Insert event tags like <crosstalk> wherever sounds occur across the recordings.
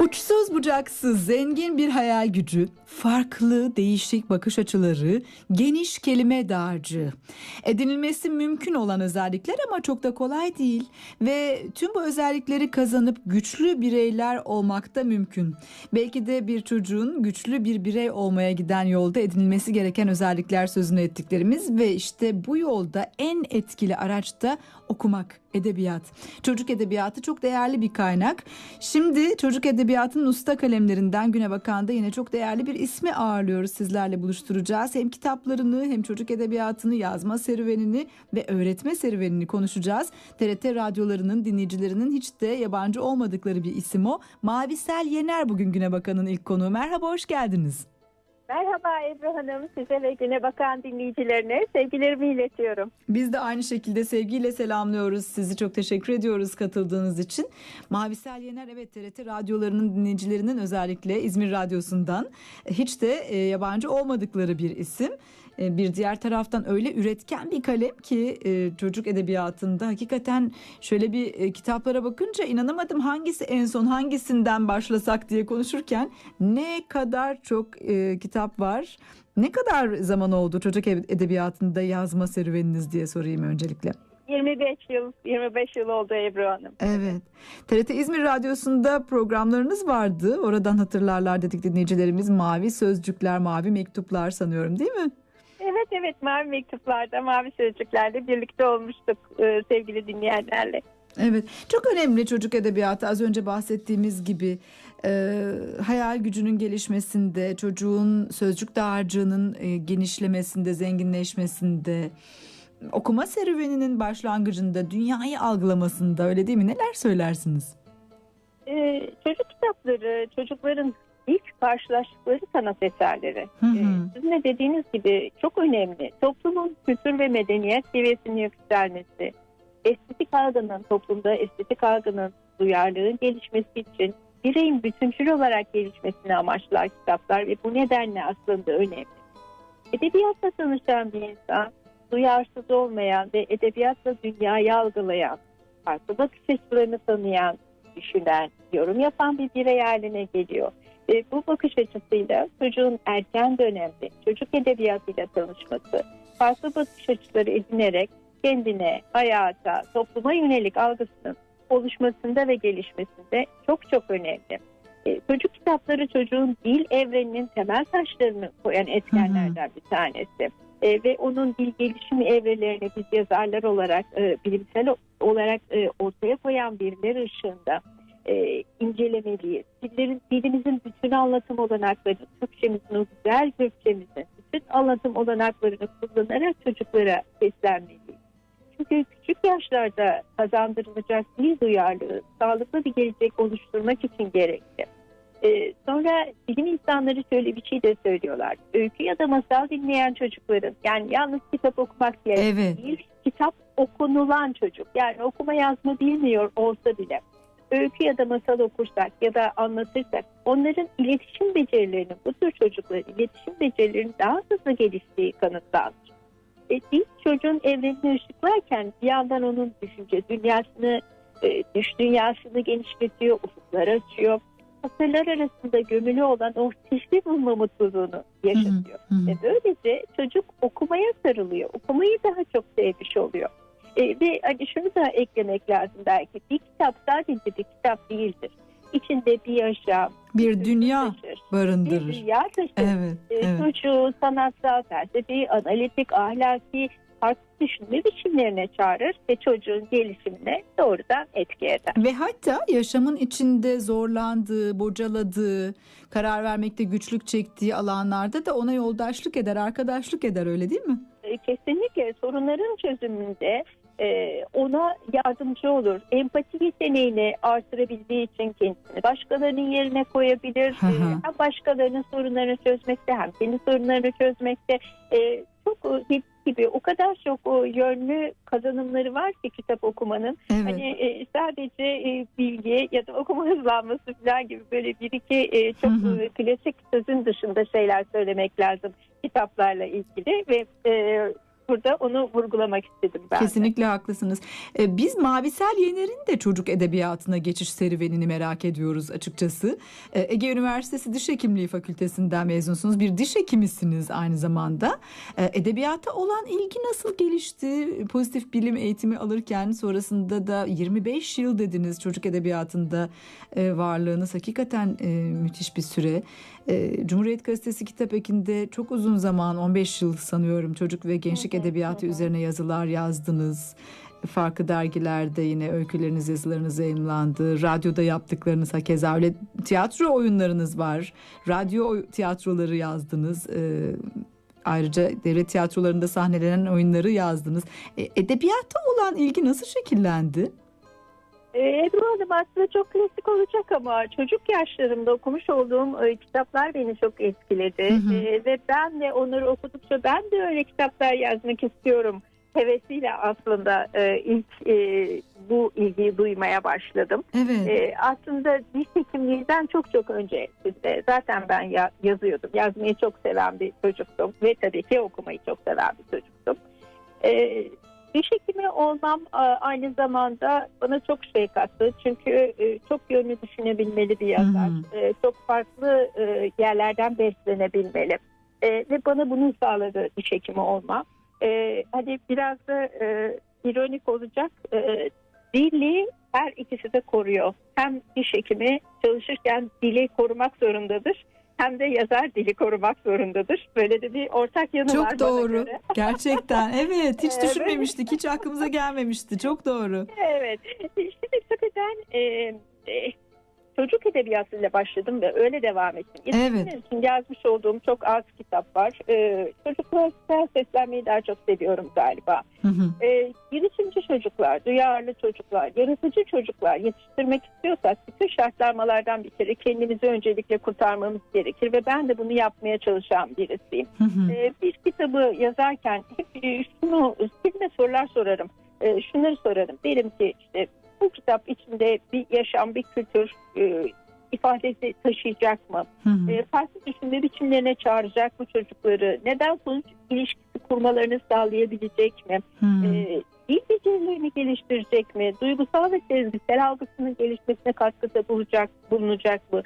Uçsuz bucaksız zengin bir hayal gücü, farklı değişik bakış açıları, geniş kelime dağarcığı. Edinilmesi mümkün olan özellikler ama çok da kolay değil ve tüm bu özellikleri kazanıp güçlü bireyler olmak da mümkün. Belki de bir çocuğun güçlü bir birey olmaya giden yolda edinilmesi gereken özellikler sözünü ettiklerimiz ve işte bu yolda en etkili araç da okumak, edebiyat. Çocuk edebiyatı çok değerli bir kaynak. Şimdi çocuk edebiyatının usta kalemlerinden Güne Bakan'da yine çok değerli bir ismi ağırlıyoruz. Sizlerle buluşturacağız. Hem kitaplarını hem çocuk edebiyatını, yazma serüvenini ve öğretme serüvenini konuşacağız. TRT radyolarının dinleyicilerinin hiç de yabancı olmadıkları bir isim o. Mavisel Yener bugün Güne Bakan'ın ilk konuğu. Merhaba, hoş geldiniz. Merhaba Ebru Hanım, size ve Güne Bakan dinleyicilerine sevgilerimi iletiyorum. Biz de aynı şekilde sevgiyle selamlıyoruz. Sizi çok teşekkür ediyoruz katıldığınız için. Mavisel Yener evet TRT radyolarının dinleyicilerinin özellikle İzmir Radyosu'ndan hiç de e, yabancı olmadıkları bir isim. E, bir diğer taraftan öyle üretken bir kalem ki e, çocuk edebiyatında hakikaten şöyle bir e, kitaplara bakınca inanamadım hangisi en son hangisinden başlasak diye konuşurken ne kadar çok kitap var. Ne kadar zaman oldu çocuk edebiyatında yazma serüveniniz diye sorayım öncelikle. 25 yıl, 25 yıl oldu Ebru Hanım. Evet. TRT İzmir Radyosu'nda programlarınız vardı. Oradan hatırlarlar dedik dinleyicilerimiz. Mavi Sözcükler, Mavi Mektuplar sanıyorum değil mi? Evet evet Mavi Mektuplar'da, Mavi Sözcükler'de birlikte olmuştuk e, sevgili dinleyenlerle. Evet çok önemli çocuk edebiyatı az önce bahsettiğimiz gibi e, hayal gücünün gelişmesinde çocuğun sözcük dağarcığının e, genişlemesinde zenginleşmesinde okuma serüveninin başlangıcında dünyayı algılamasında öyle değil mi neler söylersiniz? Ee, çocuk kitapları çocukların ilk karşılaştıkları sanat eserleri. Hı hı. Ee, sizin de dediğiniz gibi çok önemli. Toplumun kültür ve medeniyet seviyesinin yükselmesi, estetik algının, toplumda estetik algının duyarlılığın gelişmesi için bireyin bütüncül olarak gelişmesini amaçlar kitaplar ve bu nedenle aslında önemli. Edebiyatla tanışan bir insan, duyarsız olmayan ve edebiyatla dünyayı algılayan, farklı bakış açılarını tanıyan, düşünen, yorum yapan bir birey haline geliyor. E, bu bakış açısıyla çocuğun erken dönemde çocuk edebiyatıyla tanışması, farklı bakış açıları edinerek kendine, hayata, topluma yönelik algısının oluşmasında ve gelişmesinde çok çok önemli. E, çocuk kitapları çocuğun dil evreninin temel taşlarını koyan etkenlerden bir tanesi. E, ve onun dil gelişimi evrelerini biz yazarlar olarak e, bilimsel olarak e, ortaya koyan birileri ışığında e, incelemeliyiz. Dillerin, dilimizin bütün anlatım olanaklarını, Türkçemizin, o güzel Türkçemizin bütün anlatım olanaklarını kullanarak çocuklara seslenmeliyiz. Çünkü küçük yaşlarda kazandırılacak dil duyarlılığı sağlıklı bir gelecek oluşturmak için gerekli. Ee, sonra bilim insanları şöyle bir şey de söylüyorlar. Öykü ya da masal dinleyen çocukların yani yalnız kitap okumak diye evet. değil, kitap okunulan çocuk. Yani okuma yazma bilmiyor olsa bile öykü ya da masal okursak ya da anlatırsak onların iletişim becerilerinin bu tür çocukların iletişim becerilerinin daha hızlı geliştiği kanıtlanmış. E, biz çocuğun evrenini ışıklarken bir yandan onun düşünce dünyasını, e, düş dünyasını genişletiyor, ufuklar açıyor. Hatırlar arasında gömülü olan o sihri bulma mutluluğunu yaşatıyor. Hı hı. Ve böylece çocuk okumaya sarılıyor. Okumayı daha çok sevmiş oluyor. E, ve hani şunu da eklemek lazım belki. Bir kitap sadece bir kitap değildir. İçinde bir yaşam, bir dünya taşır. barındırır. Bir dünya taşır. Evet, E, evet. Çocuğu sanatsal, felsefi, analitik, ahlaki farklı düşünme biçimlerine çağırır ve çocuğun gelişimine doğrudan etki eder. Ve hatta yaşamın içinde zorlandığı, bocaladığı, karar vermekte güçlük çektiği alanlarda da ona yoldaşlık eder, arkadaşlık eder öyle değil mi? E, kesinlikle sorunların çözümünde ona yardımcı olur. Empati yeteneğini artırabildiği için kendisini başkalarının yerine koyabilir. Hı hı. E, hem başkalarının sorunlarını çözmekte hem kendi sorunlarını çözmekte e, çok e, gibi o kadar çok o yönlü kazanımları var ki kitap okumanın. Evet. Hani e, sadece e, bilgi ya da okuma hızlanması falan gibi böyle bir iki e, çok Hı hı. e, klasik sözün dışında şeyler söylemek lazım kitaplarla ilgili ve e, burada onu vurgulamak istedim ben. de. Kesinlikle haklısınız. Ee, Biz Mavisel Yener'in de çocuk edebiyatına geçiş serüvenini merak ediyoruz açıkçası. Ee, Ege Üniversitesi Diş Hekimliği Fakültesinden mezunsunuz. Bir diş hekimisiniz aynı zamanda. Ee, Edebiyata olan ilgi nasıl gelişti? Pozitif bilim eğitimi alırken sonrasında da 25 yıl dediniz çocuk edebiyatında e, varlığınız. Hakikaten e, müthiş bir süre. E, Cumhuriyet Gazetesi kitap ekinde çok uzun zaman 15 yıl sanıyorum çocuk ve gençlik edebiyatı üzerine yazılar yazdınız. Farklı dergilerde yine öyküleriniz, yazılarınız yayınlandı. Radyoda yaptıklarınız hakeza öyle tiyatro oyunlarınız var. Radyo tiyatroları yazdınız. E, ayrıca devlet tiyatrolarında sahnelenen oyunları yazdınız. E, edebiyata olan ilgi nasıl şekillendi? Ee, Ebru Hanım aslında çok klasik olacak ama çocuk yaşlarımda okumuş olduğum e, kitaplar beni çok etkiledi. Hı hı. Ee, ve ben de onları okudukça ben de öyle kitaplar yazmak istiyorum hevesiyle aslında e, ilk e, bu ilgiyi duymaya başladım. Evet. Ee, aslında diş hekimliğinden çok çok önce zaten ben ya- yazıyordum. Yazmayı çok seven bir çocuktum ve tabii ki okumayı çok seven bir çocuktum. Ee, diş hekimi olmam a- aynı zamanda bana çok şey kattı. Çünkü e, çok yönlü düşünebilmeli bir yazar. Hı E, çok farklı e, yerlerden beslenebilmeli. E, ve bana bunu sağladı diş hekimi olma. E, hani biraz da e, ironik olacak. E, dili her ikisi de koruyor. Hem diş hekimi çalışırken dili korumak zorundadır. Hem de yazar dili korumak zorundadır. Böyle de bir ortak yanı var Çok doğru. <laughs> Gerçekten. Evet. Hiç Evet. düşünmemiştik. Hiç <laughs> aklımıza gelmemişti. Çok doğru. Evet. Şimdi tabii ben e, e, çocuk edebiyatıyla başladım ve öyle devam ettim. Yetişkinler Evet. için yazmış olduğum çok az kitap var. E, çocuklara seslenmeyi daha çok seviyorum galiba. Hı hı. E, girişimci çocuklar, duyarlı çocuklar, yaratıcı çocuklar yetiştirmek istiyorsak bütün şartlanmalardan bir kere kendimizi öncelikle kurtarmamız gerekir ve ben de bunu yapmaya çalışan birisiyim. Hı hı. Ee, bir kitabı yazarken hep e, şunu kendime sorular sorarım. Ee, şunları sorarım. Derim ki işte bu kitap içinde bir yaşam, bir kültür e, ifadesi taşıyacak mı? Hı hı. E, farklı düşünme biçimlerine çağıracak mı çocukları? Neden sonuç ilişkisi kurmalarını sağlayabilecek mi? Hı hı. E, dil becerilerini geliştirecek mi? Duygusal ve sezgisel algısının gelişmesine katkıda bulacak, bulunacak mı?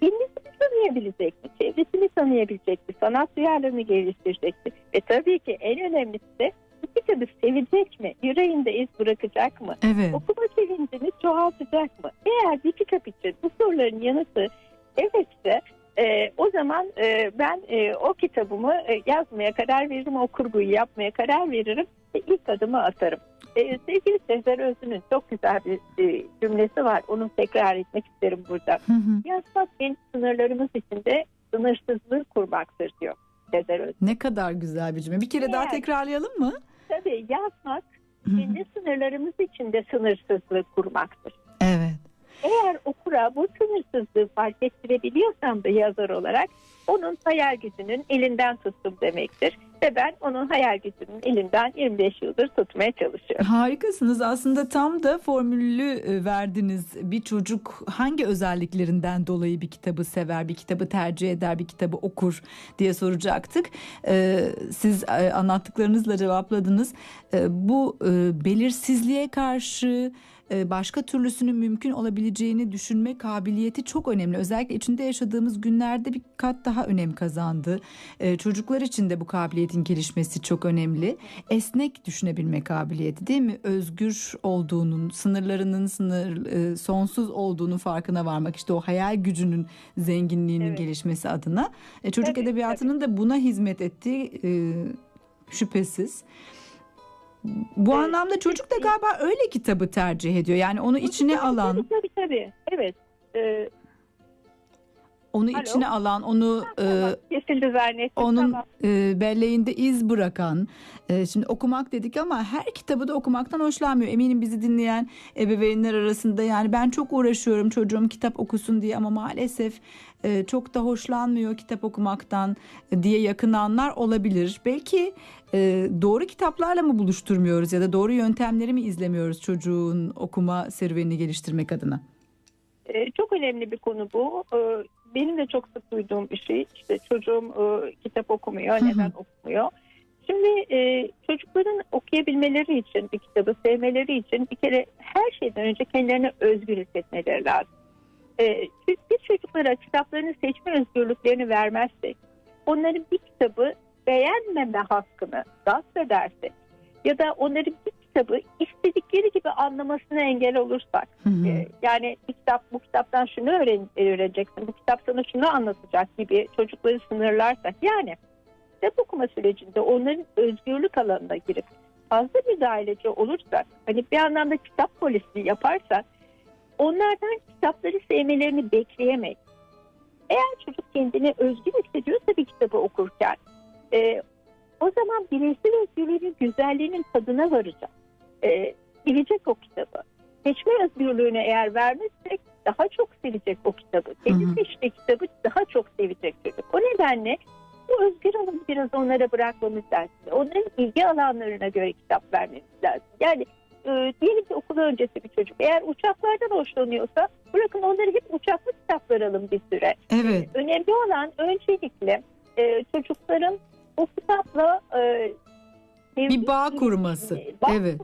Kendisini tanıyabilecek mi? Çevresini tanıyabilecek mi? Sanat duyarlarını geliştirecek mi? Ve tabii ki en önemlisi de kitabı sevecek mi? Yüreğinde iz bırakacak mı? Evet. Okuma sevincini çoğaltacak mı? Eğer kitap için bu soruların yanıtı evetse e, o zaman e, ben e, o kitabımı e, yazmaya karar veririm, o kurguyu yapmaya karar veririm ve ilk adımı atarım. E, sevgili Sezer Özlü'nün çok güzel bir e, cümlesi var. Onu tekrar etmek isterim burada. Hı hı. Yazmak benim sınırlarımız içinde sınırsızlığı kurmaktır diyor Sezer Özlü. Ne kadar güzel bir cümle. Bir kere daha Evet. tekrarlayalım mı? Tabii yazmak kendi sınırlarımız içinde sınırsızlığı kurmaktır. Evet. Eğer okura bu sınırsızlığı fark ettirebiliyorsam da yazar olarak onun hayal gücünün elinden tuttum demektir. Ve ben onun hayal gücünün elinden 25 yıldır tutmaya çalışıyorum. Harikasınız. Aslında tam da formülü e, verdiniz. Bir çocuk hangi özelliklerinden dolayı bir kitabı sever, bir kitabı tercih eder, bir kitabı okur diye soracaktık. Ee, Siz e, anlattıklarınızla cevapladınız. Bu e, belirsizliğe karşı e, başka türlüsünün mümkün olabileceğini düşünme kabiliyeti çok önemli. Özellikle içinde yaşadığımız günlerde bir kat daha önem kazandı. Ee, Çocuklar için de bu kabiliyetin gelişmesi çok önemli. Esnek düşünebilme kabiliyeti değil mi? Özgür olduğunun, sınırlarının sınır e, sonsuz olduğunu farkına varmak. İşte o hayal gücünün zenginliğinin Evet. gelişmesi adına. E, çocuk Tabii, edebiyatının da buna hizmet ettiği e, şüphesiz. Bu Evet. anlamda çocuk da galiba öyle kitabı tercih ediyor. Yani onu içine Tabii, alan, tabii. tabii. Evet. Ee, onu Alo. içine alan, onu e, tamam. Kesildi zannettim. onun Tamam. e, belleğinde iz bırakan. e, şimdi okumak dedik ama her kitabı da okumaktan hoşlanmıyor. Eminim bizi dinleyen ebeveynler arasında yani ben çok uğraşıyorum çocuğum kitap okusun diye ama maalesef e, çok da hoşlanmıyor kitap okumaktan e, diye yakınanlar olabilir. Belki e, doğru kitaplarla mı buluşturmuyoruz ya da doğru yöntemleri mi izlemiyoruz çocuğun okuma serüvenini geliştirmek adına? Ee, çok önemli bir konu bu. Benim de çok sık duyduğum bir şey. İşte çocuğum e, kitap okumuyor. Neden okumuyor? Şimdi e, çocukların okuyabilmeleri için, bir kitabı sevmeleri için bir kere her şeyden önce kendilerine özgür hissetmeleri lazım. E, biz çocuklara kitaplarını seçme özgürlüklerini vermezsek, onların bir kitabı beğenmeme hakkını gasp edersek ya da onların bir kitabı istedikleri gibi anlamasına engel olursak, Hı hı. ee, yani bir kitap bu kitaptan şunu öğren, öğreneceksin, bu kitap sana şunu anlatacak gibi çocukları sınırlarsak yani kitap okuma sürecinde onların özgürlük alanına girip fazla müdahaleci olursak hani bir anlamda kitap polisi yaparsak onlardan kitapları sevmelerini bekleyemeyiz. Eğer çocuk kendini özgür hissediyorsa bir kitabı okurken e, o zaman bireysel özgürlüğünün güzelliğinin tadına varacak. E, bilecek o kitabı seçme özgürlüğünü eğer vermezsek daha çok sevecek o kitabı. Kendi seçtiği kitabı daha çok sevecek çocuk. O nedenle bu özgür alanı biraz onlara bırakmamız lazım. Onların ilgi alanlarına göre kitap vermemiz lazım. Yani e, diyelim ki okul öncesi bir çocuk eğer uçaklardan hoşlanıyorsa bırakın onları hep uçaklı kitaplar alın bir süre. Evet. Önemli olan öncelikle e, çocukların o kitapla e, Bir bağ kurması. bağ Evet.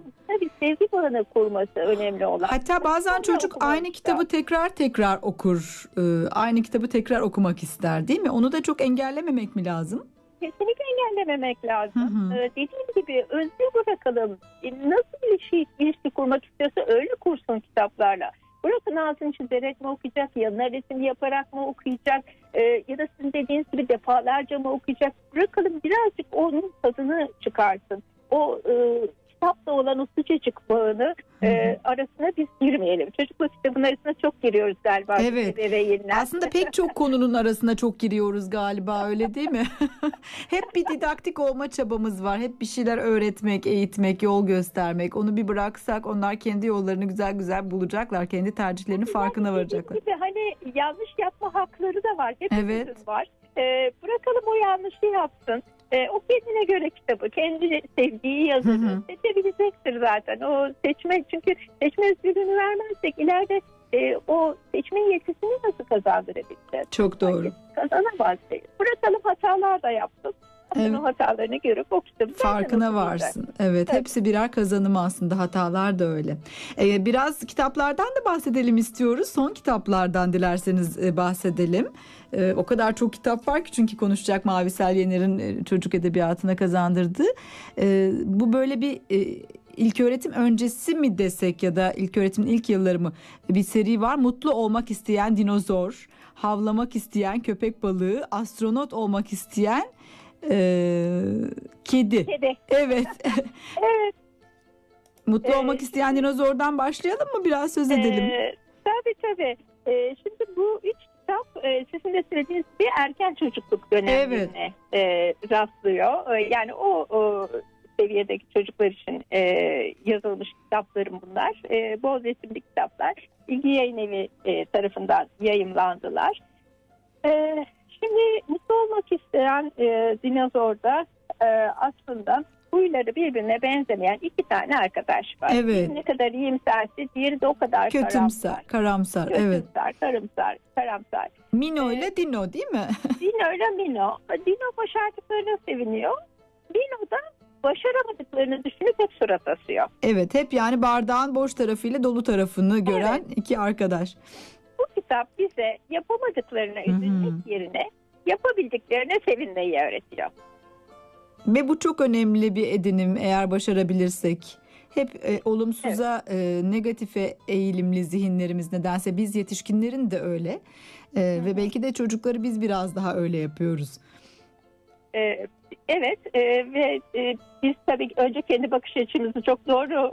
Sevgi bağını kurması önemli olan. Hatta bazen çocuk aynı kitabı tekrar tekrar okur. Ee, aynı kitabı tekrar okumak ister değil mi? Onu da çok engellememek mi lazım? Kesinlikle engellememek lazım. Hı hı. Ee, dediğim gibi özgür bırakalım. E, Nasıl bir ilişki, ilişki kurmak istiyorsa öyle kursun kitaplarla. Bırakın altını çizerek mi okuyacak, yanına resim yaparak mı okuyacak e, ya da sizin dediğiniz gibi defalarca mı okuyacak. Bırakalım birazcık onun tadını çıkarsın. O e, kitapla olan o sıcacık bağını e, arasına biz girmeyelim. Çocukla kitabın arasına çok giriyoruz galiba. Evet. Ebeveynler. Aslında pek çok konunun arasına çok giriyoruz galiba öyle değil mi? <laughs> Hep bir didaktik olma çabamız var. Hep bir şeyler öğretmek, eğitmek, yol göstermek. Onu bir bıraksak onlar kendi yollarını güzel güzel bulacaklar. Kendi tercihlerinin farkına varacaklar. gibi hani yanlış yapma hakları da var. Hepimizin Evet. var. Ee, bırakalım o yanlışı yapsın. Ee, o kendine göre kitabı, kendi sevdiği yazarı seçebilecektir zaten. O seçme çünkü seçme özgürlüğünü vermezsek ileride e, o seçme yetisini nasıl kazandırabileceğiz? Çok doğru. Kazanamaz. Bırakalım hatalar da yapsın. Evet. O hatalarını görüp o kitabı Farkına varsın. Evet, Tabii. hepsi birer kazanım aslında. Hatalar da öyle. Ee, biraz kitaplardan da bahsedelim istiyoruz. Son kitaplardan dilerseniz e, bahsedelim. Ee, o kadar çok kitap var ki çünkü konuşacak Mavisel Yener'in e, çocuk edebiyatına kazandırdığı. Ee, bu böyle bir e, ilk öğretim öncesi mi desek ya da ilk öğretimin ilk yılları mı bir seri var. Mutlu olmak isteyen dinozor, havlamak isteyen köpek balığı, astronot olmak isteyen e, kedi. Kedi. Evet. <laughs> Evet. Mutlu Ee, olmak isteyen dinozordan başlayalım mı? Biraz söz edelim. Ee, tabii tabii. Ee, şimdi bu üç kitap e, sizin de söylediğiniz bir erken çocukluk dönemine e, rastlıyor. E, yani o, o seviyedeki çocuklar için e, yazılmış kitaplarım bunlar. E, bol resimli kitaplar. İlgi Yayın Evi e, tarafından yayımlandılar. E, şimdi mutlu olmak isteyen e, dinozorda e, aslında huyları birbirine benzemeyen iki tane arkadaş var. Evet. Biri ne kadar iyimserse diğeri de o kadar Kötümser, karamsar. karamsar. Evet. Kötümser, karamsar, karamsar. Mino Ee, ile Dino değil mi? <laughs> Dino ile Mino. Dino başardıklarına seviniyor. Dino da başaramadıklarını düşünüp hep surat asıyor. evet, hep yani bardağın boş tarafıyla dolu tarafını gören iki arkadaş. Kitap bize yapamadıklarına üzülmek yerine yapabildiklerine sevinmeyi öğretiyor. Ve bu çok önemli bir edinim eğer başarabilirsek. Hep e, olumsuza, e, negatife eğilimli zihinlerimiz nedense biz yetişkinlerin de öyle. E, ve belki de çocukları biz biraz daha öyle yapıyoruz. Ee, evet e, ve e, biz tabii önce kendi bakış açımızı çok doğru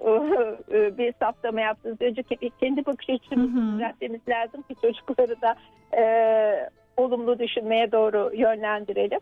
e, bir saptama yaptınız. Önce ke- kendi bakış açımızı Hı hı. düzeltmemiz lazım ki çocukları da e, olumlu düşünmeye doğru yönlendirelim.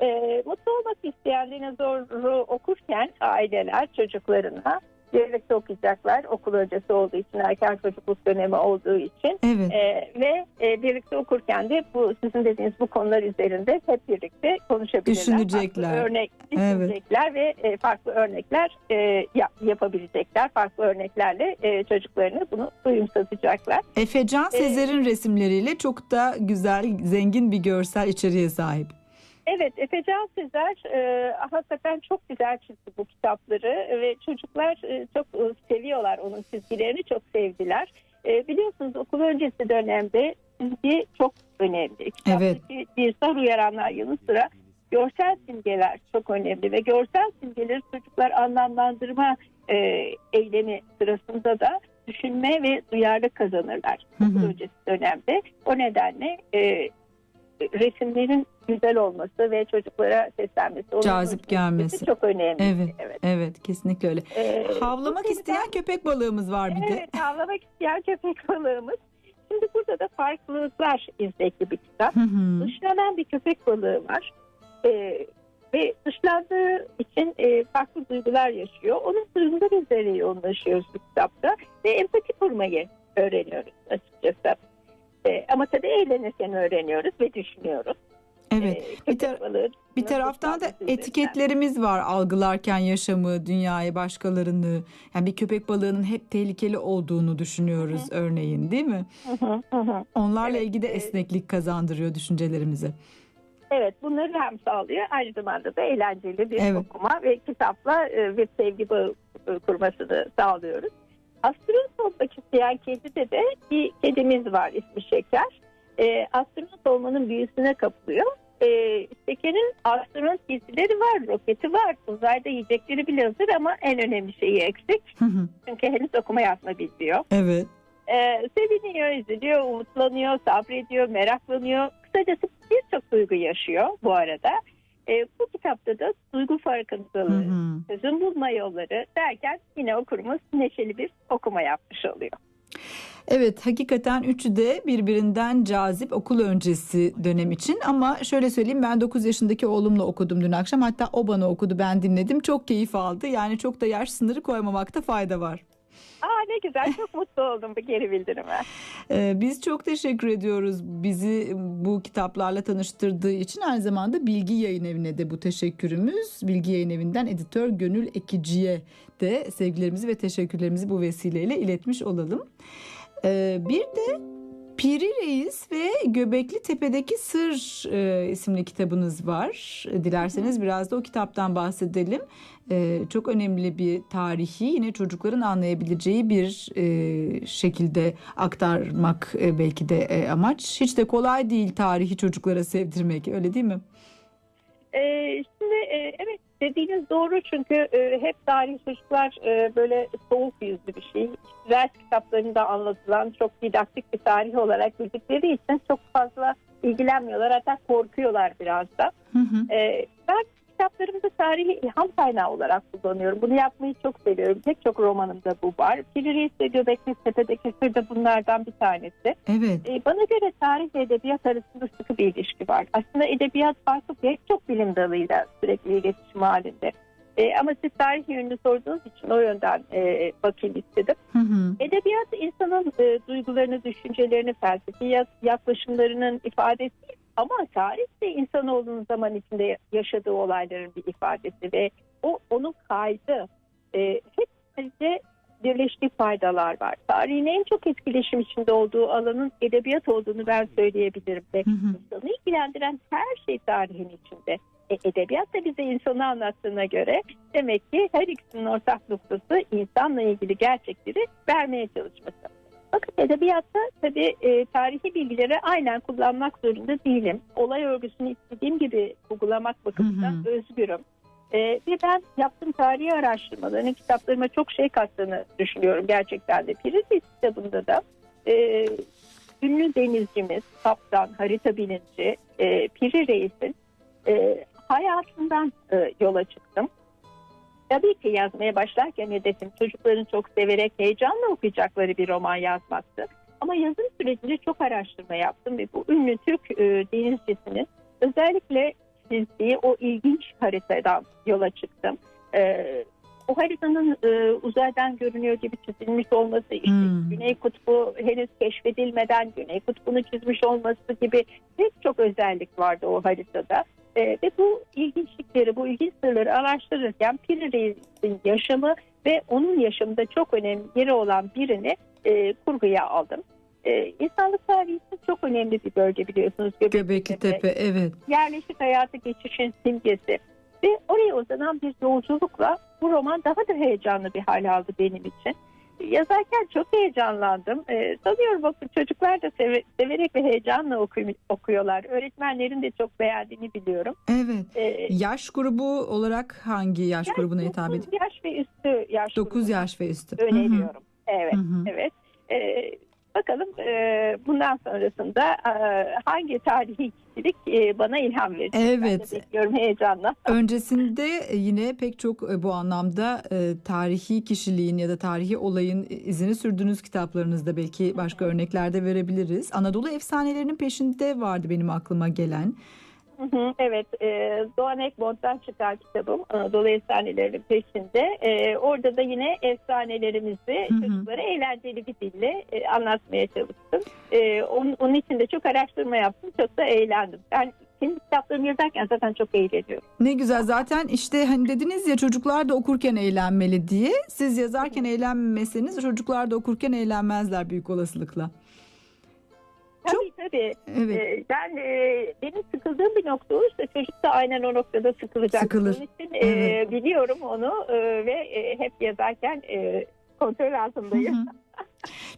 E, mutlu olmak isteyen dinozoru okurken aileler çocuklarına birlikte okuyacaklar. Okul öncesi olduğu için, erken çocukluk dönemi olduğu için. Evet. Ee, ve e, birlikte okurken de bu sizin dediğiniz bu konular üzerinde hep birlikte konuşabilirler. Düşünecekler. Farklı örnek Evet. düşünecekler ve e, farklı örnekler e, yap- yapabilecekler. Farklı örneklerle e, çocuklarını bunu duyumsatacaklar. Efecan Sezer'in resimleriyle çok da güzel, zengin bir görsel içeriğe sahip. Evet, Efecan Sezer e, hakikaten çok güzel çizdi bu kitapları ve çocuklar e, çok e, seviyorlar onun çizgilerini, çok sevdiler. E, biliyorsunuz okul öncesi dönemde çizgi çok önemli. Kitaptaki dirsel uyaranlar yanı sıra görsel simgeler çok önemli ve görsel simgeleri çocuklar anlamlandırma e, eylemi sırasında da düşünme ve duyarlı kazanırlar okul öncesi dönemde. O nedenle e, resimlerin güzel olması ve çocuklara seslenmesi, Cazip gelmesi. çok önemli. Evet. evet. Evet kesinlikle öyle. Ee, Havlamak bu isteyen köpek balığımız var bir de. Evet, havlamak isteyen köpek balığımız. Şimdi burada da farklılıklar izlekli bir kitap. Hı hı. Dışlanan bir köpek balığı var. Ee, ve dışlandığı için e, farklı duygular yaşıyor. Onun duyguları üzerine yoğunlaşıyoruz bu kitapta. Ve empati kurmayı öğreniyoruz açıkçası. Ee, ama tabii eğlenirken öğreniyoruz ve düşünüyoruz. Evet. Ee, Bir, tar- balığı bir taraftan da etiketlerimiz var algılarken yaşamı, dünyayı, başkalarını. Yani bir köpek balığının hep tehlikeli olduğunu düşünüyoruz örneğin değil mi? Hı hı, hı hı. Onlarla Evet, ilgili de e- esneklik kazandırıyor düşüncelerimize. Evet bunları hem sağlıyor aynı zamanda da eğlenceli bir Evet. okuma ve kitapla e, bir sevgi bağı e, kurmasını sağlıyoruz. Astronot olmak isteyen kedide de bir kedimiz var ismi Şeker. E, astronot olmanın büyüsüne kapılıyor. E, Şeker'in astronot giysileri var, roketi var, uzayda yiyecekleri bile hazır ama en önemli şeyi eksik. Hı hı. Çünkü henüz okuma yazma bilmiyor. evet. Ee, seviniyor, üzülüyor, umutlanıyor, sabrediyor, meraklanıyor. Kısacası birçok duygu yaşıyor bu arada. Ee, bu kitapta da duygu farkındalığı, çözüm bulma yolları derken yine okurumuz neşeli bir okuma yapmış oluyor. Evet hakikaten üçü de birbirinden cazip okul öncesi dönem için. Ama şöyle söyleyeyim ben 9 yaşındaki oğlumla okudum dün akşam. Hatta o bana okudu ben dinledim. Çok keyif aldı. Yani çok da yaş sınırı koymamakta fayda var. Aa ne güzel, çok mutlu oldum bu geri bildirime. Ee, biz çok teşekkür ediyoruz bizi bu kitaplarla tanıştırdığı için aynı zamanda Bilgi Yayın Evi'ne de bu teşekkürümüz. Bilgi Yayın Evi'nden editör Gönül Ekici'ye de sevgilerimizi ve teşekkürlerimizi bu vesileyle iletmiş olalım. Ee, bir de Piri Reis ve Göbekli Tepe'deki Sır e, isimli kitabınız var. Dilerseniz biraz da o kitaptan bahsedelim. Ee, çok önemli bir tarihi yine çocukların anlayabileceği bir e, şekilde aktarmak e, belki de e, amaç. Hiç de kolay değil tarihi çocuklara sevdirmek öyle değil mi? Ee, şimdi e, evet dediğiniz doğru çünkü e, hep tarih çocuklar e, böyle soğuk yüzlü bir şey. Ders kitaplarında anlatılan çok didaktik bir tarih olarak bildikleri için çok fazla ilgilenmiyorlar hatta korkuyorlar biraz da. Hı hı. Ee, ben kitaplarımda tarihi ilham kaynağı olarak kullanıyorum. Bunu yapmayı çok seviyorum. Pek çok romanımda bu var. Piri Reis ve Göbekli Tepe'deki Sır da bunlardan bir tanesi. Evet. E, bana göre tarih ve edebiyat arasında sıkı bir ilişki var. Aslında edebiyat farklı pek çok bilim dalıyla sürekli iletişim halinde. E, ama siz tarih yönünü sorduğunuz için o yönden e, bakayım istedim. Hı hı. Edebiyat insanın e, duygularını, düşüncelerini, felsefi yak- yaklaşımlarının ifadesi ama tarih de insanoğlunun zaman içinde yaşadığı olayların bir ifadesi ve o onun kaydı. E, hep bence birleştiği faydalar var. Tarihin en çok etkileşim içinde olduğu alanın edebiyat olduğunu ben söyleyebilirim. Ve Hı hı. insanı ilgilendiren her şey tarihin içinde. E, edebiyat da bize insanı anlattığına göre demek ki her ikisinin ortak noktası insanla ilgili gerçekleri vermeye çalışması. Bakın edebiyatta tabii e, tarihi bilgileri aynen kullanmak zorunda değilim. Olay örgüsünü istediğim gibi uygulamak bakımından Hı hı. özgürüm. E, ve ben yaptığım tarihi araştırmalarının kitaplarıma çok şey kattığını düşünüyorum gerçekten de. Pirinç kitabında da e, ünlü denizcimiz, kaptan, harita bilinci e, Piri Reis'in e, hayatından e, yola çıktım. Tabii ki yazmaya başlarken hedefim çocukların çok severek heyecanla okuyacakları bir roman yazmaktı. Ama yazım sürecinde çok araştırma yaptım ve bu ünlü Türk e, denizcisinin özellikle çizdiği o ilginç haritadan yola çıktım. E, o haritanın e, uzaydan görünüyor gibi çizilmiş olması, işte Hmm. Güney Kutbu henüz keşfedilmeden Güney Kutbu'nu çizmiş olması gibi pek çok özellik vardı o haritada. E, ve bu ilginçlikleri, bu ilginç sırları araştırırken Piri Reis'in yaşamı ve onun yaşamında çok önemli yeri olan birini e, kurguya aldım. E, insanlık tarihi için çok önemli bir bölge biliyorsunuz. Göbekli, Göbekli Tepe evet. Yerleşik hayatı geçişin simgesi. Ve oraya uzanan bir yolculukla bu roman daha da heyecanlı bir hal aldı benim için. Yazarken çok heyecanlandım. Ee, sanıyorum bakın çocuklar da seve- severek ve heyecanla okuy- okuyorlar. Öğretmenlerin de çok beğendiğini biliyorum. Evet. Ee, Yaş grubu olarak hangi yaş grubuna hitap ediyor? 9 yaş ve üstü yaş 9 grubunu yaş ve üstü. Öneriyorum. Evet, Hı hı. evet. Ee, bakalım e, bundan sonrasında e, hangi tarihi kişilik e, bana ilham? Ben de Evet. bekliyorum heyecanla. <laughs> Öncesinde e, yine pek çok e, bu anlamda e, tarihi kişiliğin ya da tarihi olayın izini sürdüğünüz kitaplarınızda belki başka örneklerde verebiliriz. Anadolu efsanelerinin peşinde vardı benim aklıma gelen. Hı hı, Evet, e, Doğan Ekmont'tan çıkan kitabım Anadolu Efsanelerinin peşinde. E, orada da yine efsanelerimizi Hı hı. çocuklara eğlenceli bir dille e, anlatmaya çalıştım. E, onun, onun için de çok araştırma yaptım, çok da eğlendim. Ben kendi kitaplarımı yazarken zaten çok eğleniyorum. Ne güzel zaten işte hani dediniz ya çocuklar da okurken eğlenmeli diye. Siz yazarken eğlenmeseniz çocuklar da okurken eğlenmezler büyük olasılıkla. Tabii tabii. Evet. E, ben e, benim sıkıldığım bir nokta olursa çocuk da aynen o noktada sıkılacak. Sıkılır. Onun için e, Evet. biliyorum onu e, ve e, hep yazarken e, kontrol altındayım. Hı hı. <laughs>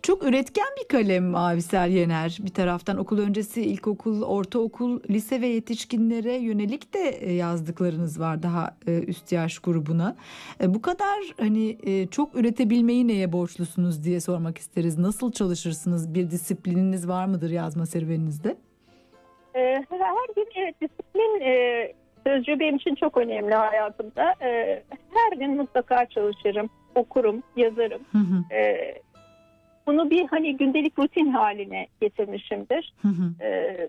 Çok üretken bir kalem Mavisel Yener. Bir taraftan okul öncesi ilkokul, ortaokul, lise ve yetişkinlere yönelik de e, yazdıklarınız var daha e, üst yaş grubuna. E, Bu kadar hani e, çok üretebilmeyi neye borçlusunuz diye sormak isteriz. Nasıl çalışırsınız? Bir disiplininiz var mıdır yazma serüveninizde? Her gün evet disiplin e, sözcüğü benim için çok önemli hayatımda. Her gün mutlaka çalışırım, okurum, yazarım. Hı hı, Ee, bunu bir hani gündelik rutin haline getirmişimdir. hı hı. Ee,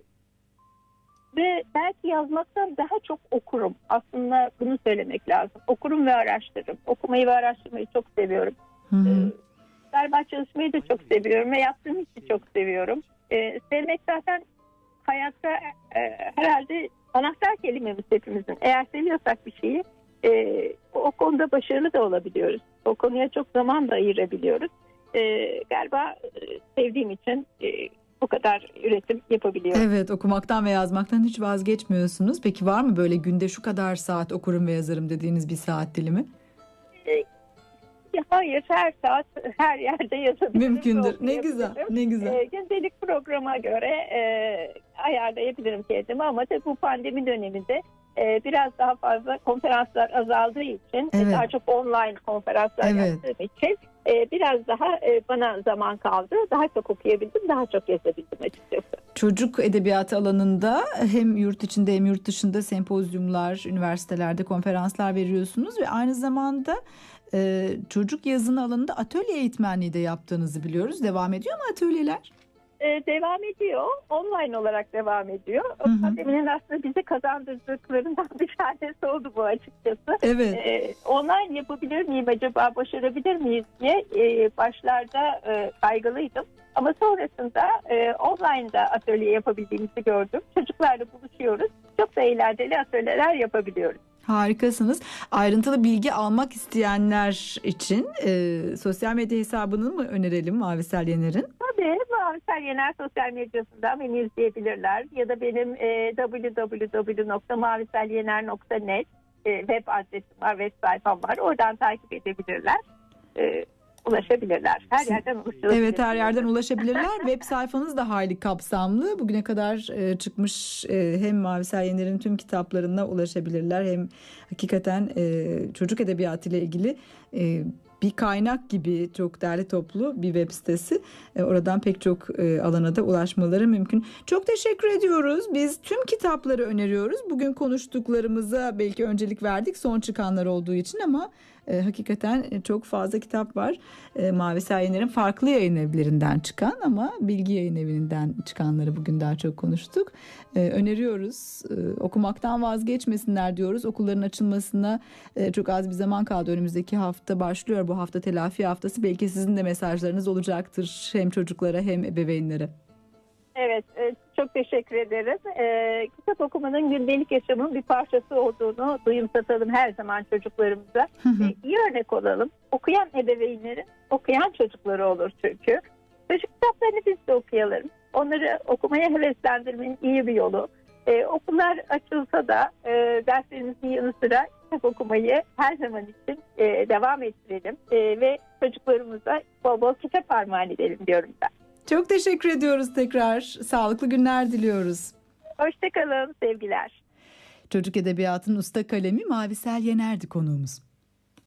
ve belki yazmaktan daha çok okurum. Aslında bunu söylemek lazım. Okurum ve araştırırım. Okumayı ve araştırmayı çok seviyorum. Hı hı. Ee, Galiba çalışmayı da çok seviyorum ve yaptığım işi çok seviyorum. Ee, sevmek zaten hayatta e, herhalde anahtar kelimemiz hepimizin. Eğer seviyorsak bir şeyi e, o konuda başarılı da olabiliyoruz. O konuya çok zaman da ayırabiliyoruz. E, galiba sevdiğim için e, bu kadar üretim yapabiliyorum. Evet okumaktan ve yazmaktan hiç vazgeçmiyorsunuz. Peki var mı böyle günde şu kadar saat okurum ve yazarım dediğiniz bir saat dilimi? Ya Hayır her saat her yerde yazabilirim. Mümkündür. Ne güzel, ne güzel. E, gündelik programa göre e, ayarlayabilirim kendimi ama tabii bu pandemi döneminde e, biraz daha fazla konferanslar azaldığı için Evet. daha çok online konferanslar Evet. yaptığım için e, biraz daha e, bana zaman kaldı. Daha çok okuyabildim, daha çok yazabildim açıkçası. Çocuk edebiyatı alanında hem yurt içinde hem yurt dışında sempozyumlar, üniversitelerde konferanslar veriyorsunuz ve aynı zamanda e, çocuk yazını alanında atölye eğitmenliği de yaptığınızı biliyoruz. Devam ediyor mu atölyeler? E, devam ediyor. Online olarak devam ediyor. Hı hı. Pandeminin aslında bize kazandırdıklarından <laughs> bir tanesi oldu bu açıkçası. Evet. Ee, online yapabilir miyim acaba başarabilir miyiz diye e, başlarda e, kaygılıydım. Ama sonrasında e, online'da atölye yapabildiğimizi gördüm. Çocuklarla buluşuyoruz. Çok da eğlenceli atölyeler yapabiliyoruz. Harikasınız. Ayrıntılı bilgi almak isteyenler için e, sosyal medya hesabını mı önerelim Mavisel Yener'in? Tabii Mavisel Yener sosyal medyasından beni izleyebilirler. Ya da benim e, www.maviselyener.net e, web adresim var, web sayfam var. Oradan takip edebilirler. E, ulaşabilirler. Her yerden ulaşabilirler. Evet her yerden ulaşabilirler. <laughs> Web sayfanız da hayli kapsamlı. Bugüne kadar e, çıkmış e, hem Mavisel Yener'in tüm kitaplarına ulaşabilirler. Hem hakikaten e, çocuk edebiyatı ile ilgili e, bir kaynak gibi çok değerli toplu bir web sitesi. E, oradan pek çok e, alana da ulaşmaları mümkün. Çok teşekkür ediyoruz. Biz tüm kitapları öneriyoruz. Bugün konuştuklarımıza belki öncelik verdik son çıkanlar olduğu için ama e, hakikaten e, çok fazla kitap var. E, Mavisel Yener'in farklı yayın evlerinden çıkan ama Bilgi Yayın Evi'nden çıkanları bugün daha çok konuştuk. E, öneriyoruz. E, okumaktan vazgeçmesinler diyoruz. Okulların açılmasına e, çok az bir zaman kaldı. Önümüzdeki hafta başlıyor bu hafta telafi haftası. Belki sizin de mesajlarınız olacaktır hem çocuklara hem ebeveynlere. Evet, e, çok teşekkür ederim. E, kitap okumanın gündelik yaşamın bir parçası olduğunu duyumsatalım her zaman çocuklarımıza. Hı hı. E, iyi örnek olalım. Okuyan ebeveynlerin okuyan çocukları olur çünkü. Çocuk kitaplarını biz de okuyalım. onları okumaya heveslendirmenin iyi bir yolu. E, okullar açılsa da e, derslerimizin yanı sıra kitap okumayı her zaman için e, devam ettirelim E, ve çocuklarımıza bol bol kitap armağan edelim diyorum ben. Çok teşekkür ediyoruz tekrar. Sağlıklı günler diliyoruz. Hoşçakalın sevgiler. Çocuk Edebiyatı'nın usta kalemi Mavisel Yener'di konuğumuz.